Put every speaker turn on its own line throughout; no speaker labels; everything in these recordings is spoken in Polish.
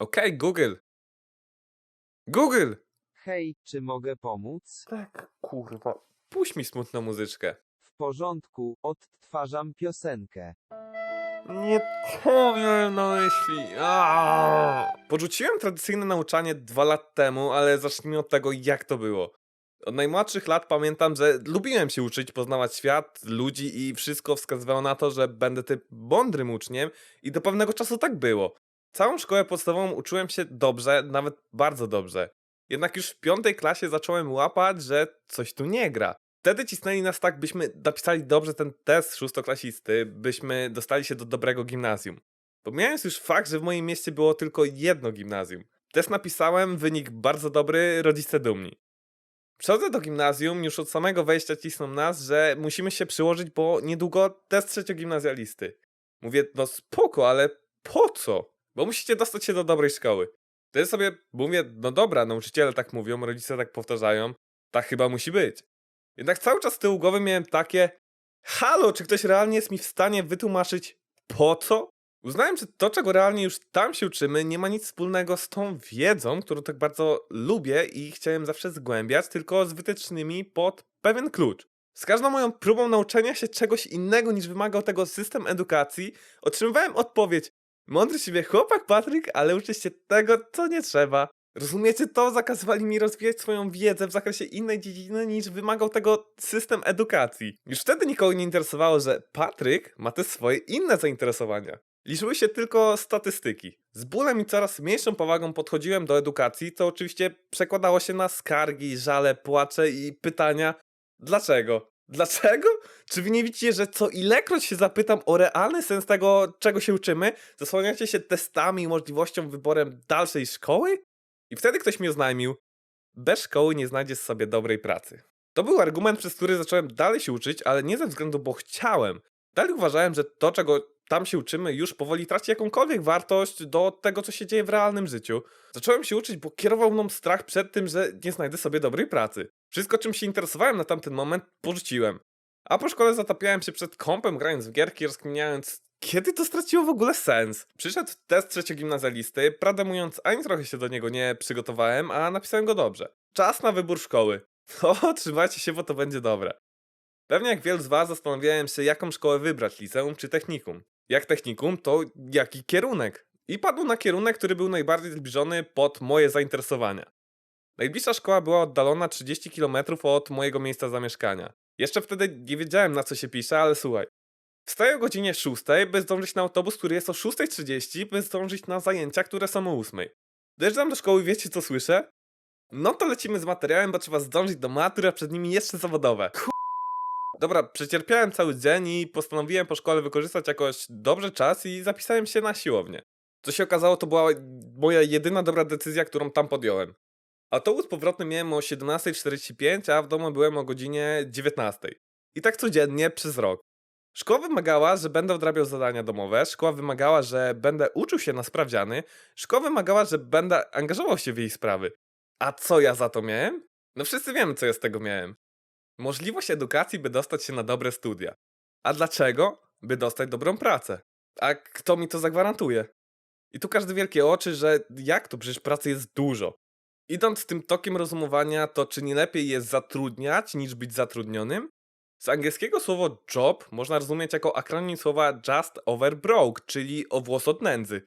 Okej, Google. Google!
Hej, czy mogę pomóc?
Tak, kurwa. Puść mi smutną muzyczkę.
W porządku, odtwarzam piosenkę.
Nie to miałem na myśli. Aaaa! Porzuciłem tradycyjne nauczanie dwa lat temu, ale zacznijmy od tego, jak to było. Od najmłodszych lat pamiętam, że lubiłem się uczyć, poznawać świat, ludzi i wszystko wskazywało na to, że będę tym mądrym uczniem i do pewnego czasu tak było. Całą szkołę podstawową uczyłem się dobrze, nawet bardzo dobrze. Jednak już w piątej klasie zacząłem łapać, że coś tu nie gra. Wtedy cisnęli nas tak, byśmy napisali dobrze ten test szóstoklasisty, byśmy dostali się do dobrego gimnazjum. Pomijając już fakt, że w moim mieście było tylko jedno gimnazjum. Test napisałem, wynik bardzo dobry, rodzice dumni. Przechodzę do gimnazjum, już od samego wejścia cisną nas, że musimy się przyłożyć, bo niedługo test trzeciogimnazjalisty. Mówię, no spoko, ale po co? Bo musicie dostać się do dobrej szkoły. To ja sobie mówię, no dobra, nauczyciele tak mówią, rodzice tak powtarzają, tak chyba musi być. Jednak cały czas z tyłu głowy miałem takie, halo, czy ktoś realnie jest mi w stanie wytłumaczyć po co? Uznałem, że to, czego realnie już tam się uczymy, nie ma nic wspólnego z tą wiedzą, którą tak bardzo lubię i chciałem zawsze zgłębiać, tylko z wytycznymi pod pewien klucz. Z każdą moją próbą nauczenia się czegoś innego niż wymagał tego system edukacji, otrzymywałem odpowiedź: Mądry siebie chłopak, Patryk, ale uczy tego, co nie trzeba. Rozumiecie to? Zakazywali mi rozwijać swoją wiedzę w zakresie innej dziedziny niż wymagał tego system edukacji. Już wtedy nikogo nie interesowało, że Patryk ma te swoje inne zainteresowania. Liczyły się tylko statystyki. Z bólem i coraz mniejszą powagą podchodziłem do edukacji, co oczywiście przekładało się na skargi, żale, płacze i pytania: dlaczego? Dlaczego? Czy wy nie widzicie, że co ilekroć się zapytam o realny sens tego, czego się uczymy, zasłaniacie się testami i możliwością wyborem dalszej szkoły? I wtedy ktoś mi oznajmił, bez szkoły nie znajdziesz sobie dobrej pracy. To był argument, przez który zacząłem dalej się uczyć, ale nie ze względu, bo chciałem. Dalej uważałem, że to, czego tam się uczymy, już powoli traci jakąkolwiek wartość do tego, co się dzieje w realnym życiu. Zacząłem się uczyć, bo kierował mną strach przed tym, że nie znajdę sobie dobrej pracy. Wszystko, czym się interesowałem na tamten moment, porzuciłem. A po szkole zatapiałem się przed kąpem, grając w gierki, rozkminiając, kiedy to straciło w ogóle sens. Przyszedł test trzeciogimnazjalisty, prawdę mówiąc, ani trochę się do niego nie przygotowałem, a napisałem go dobrze. Czas na wybór szkoły. O, trzymajcie się, bo to będzie dobre. Pewnie jak wielu z was zastanawiałem się, jaką szkołę wybrać, liceum czy technikum. Jak technikum, to jaki kierunek? I padł na kierunek, który był najbardziej zbliżony pod moje zainteresowania. Najbliższa szkoła była oddalona 30 km od mojego miejsca zamieszkania. Jeszcze wtedy nie wiedziałem na co się pisze, ale słuchaj. Wstaję o godzinie 6, by zdążyć na autobus, który jest o 6.30, by zdążyć na zajęcia, które są o 8. Dojeżdżam do szkoły, wiecie co słyszę? No to lecimy z materiałem, bo trzeba zdążyć do matury, a przed nimi jeszcze zawodowe. Dobra, przecierpiałem cały dzień i postanowiłem po szkole wykorzystać jakoś dobrze czas i zapisałem się na siłownię. Co się okazało, to była moja jedyna dobra decyzja, którą tam podjąłem. Autobus powrotny miałem o 17.45, a w domu byłem o godzinie 19.00. I tak codziennie przez rok. Szkoła wymagała, że będę odrabiał zadania domowe, szkoła wymagała, że będę uczył się na sprawdziany, szkoła wymagała, że będę angażował się w jej sprawy. A co ja za to miałem? No wszyscy wiemy, co ja z tego miałem. Możliwość edukacji, by dostać się na dobre studia. A dlaczego? By dostać dobrą pracę. A kto mi to zagwarantuje? I tu każdy wielkie oczy, że jak to, przecież pracy jest dużo. Idąc tym tokiem rozumowania, to czy nie lepiej jest zatrudniać niż być zatrudnionym? Z angielskiego słowo job można rozumieć jako akronim słowa just over broke, czyli o włos od nędzy.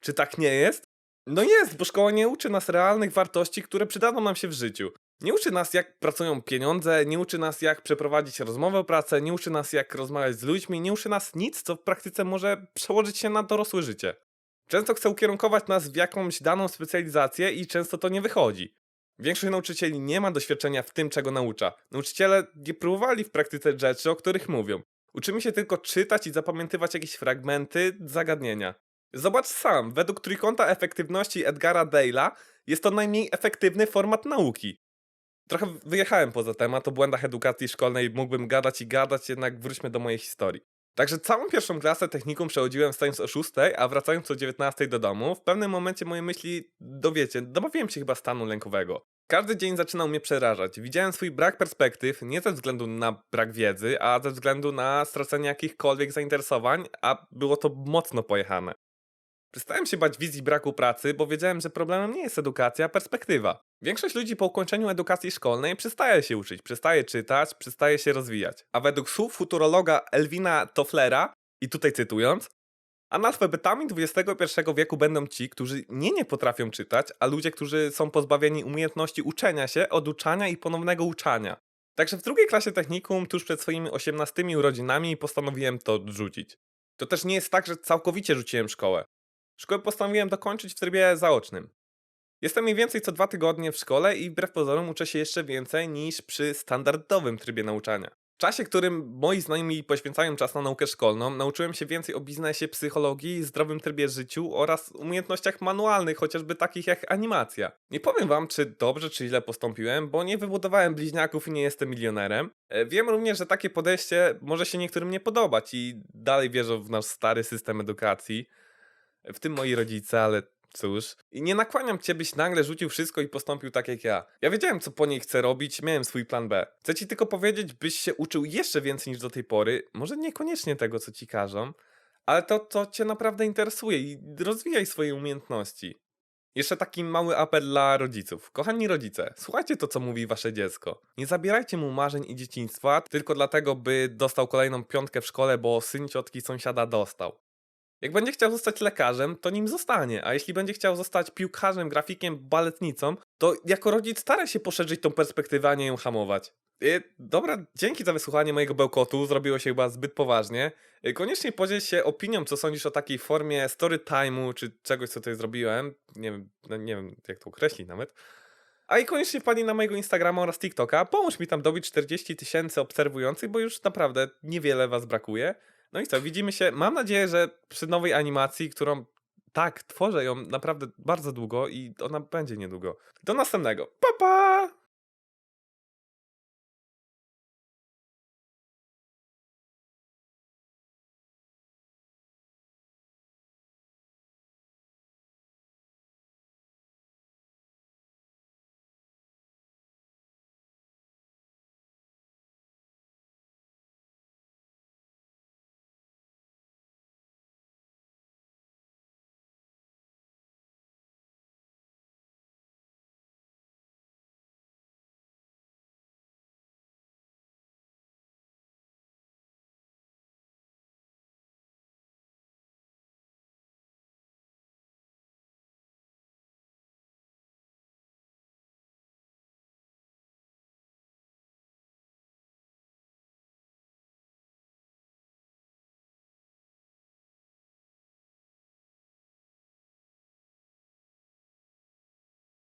Czy tak nie jest? No jest, bo szkoła nie uczy nas realnych wartości, które przydadzą nam się w życiu. Nie uczy nas, jak pracują pieniądze, nie uczy nas, jak przeprowadzić rozmowę o pracę, nie uczy nas, jak rozmawiać z ludźmi, nie uczy nas nic, co w praktyce może przełożyć się na dorosłe życie. Często chce ukierunkować nas w jakąś daną specjalizację i często to nie wychodzi. Większość nauczycieli nie ma doświadczenia w tym, czego naucza. Nauczyciele nie próbowali w praktyce rzeczy, o których mówią. Uczymy się tylko czytać i zapamiętywać jakieś fragmenty, zagadnienia. Zobacz sam, według trójkąta efektywności Edgara Dale'a jest to najmniej efektywny format nauki. Trochę wyjechałem poza temat, o błędach edukacji szkolnej mógłbym gadać i gadać, jednak wróćmy do mojej historii. Także całą pierwszą klasę technikum przechodziłem wstając o 6, a wracając o 19 do domu. W pewnym momencie moje myśli, dowiecie, dobawiłem się chyba stanu lękowego. Każdy dzień zaczynał mnie przerażać. Widziałem swój brak perspektyw nie ze względu na brak wiedzy, a ze względu na stracenie jakichkolwiek zainteresowań, a było to mocno pojechane. Przestałem się bać wizji braku pracy, bo wiedziałem, że problemem nie jest edukacja, a perspektywa. Większość ludzi po ukończeniu edukacji szkolnej przestaje się uczyć, przestaje czytać, przestaje się rozwijać. A według słów futurologa Elwina Tofflera, i tutaj cytując, analfabetami XXI wieku będą ci, którzy nie nie potrafią czytać, a ludzie, którzy są pozbawieni umiejętności uczenia się, oduczania i ponownego uczania. Także w drugiej klasie technikum, tuż przed swoimi 18 urodzinami, postanowiłem to odrzucić. To też nie jest tak, że całkowicie rzuciłem szkołę. Szkołę postanowiłem dokończyć w trybie zaocznym. Jestem mniej więcej co dwa tygodnie w szkole i wbrew pozorom uczę się jeszcze więcej niż przy standardowym trybie nauczania. W czasie, którym moi znajomi poświęcają czas na naukę szkolną, nauczyłem się więcej o biznesie, psychologii, zdrowym trybie życiu oraz umiejętnościach manualnych, chociażby takich jak animacja. Nie powiem wam, czy dobrze, czy źle postąpiłem, bo nie wybudowałem bliźniaków i nie jestem milionerem. E, Wiem również, że takie podejście może się niektórym nie podobać i dalej wierzę w nasz stary system edukacji w tym moi rodzice, ale cóż. I nie nakłaniam cię, byś nagle rzucił wszystko i postąpił tak jak ja. Ja wiedziałem, co po niej chcę robić, miałem swój plan B. Chcę ci tylko powiedzieć, byś się uczył jeszcze więcej niż do tej pory. Może niekoniecznie tego, co ci każą, ale to, co cię naprawdę interesuje i rozwijaj swoje umiejętności. Jeszcze taki mały apel dla rodziców. Kochani rodzice, słuchajcie to, co mówi wasze dziecko. Nie zabierajcie mu marzeń i dzieciństwa tylko dlatego, by dostał kolejną piątkę w szkole, bo syn ciotki sąsiada dostał. Jak będzie chciał zostać lekarzem, to nim zostanie, a jeśli będzie chciał zostać piłkarzem, grafikiem, baletnicą, to jako rodzic stara się poszerzyć tą perspektywę, a nie ją hamować. Y, dobra, dzięki za wysłuchanie mojego bełkotu, zrobiło się chyba zbyt poważnie. Y, koniecznie podziel się opinią, co sądzisz o takiej formie story time'u, czy czegoś, co tutaj zrobiłem. Nie wiem, no nie wiem jak to określić nawet. A i koniecznie wpadnij na mojego Instagrama oraz TikToka. Pomóż mi tam dobić 40 tysięcy obserwujących, bo już naprawdę niewiele was brakuje. No i co, widzimy się. Mam nadzieję, że przy nowej animacji, którą tak, tworzę ją naprawdę bardzo długo i ona będzie niedługo. Do następnego. Pa pa!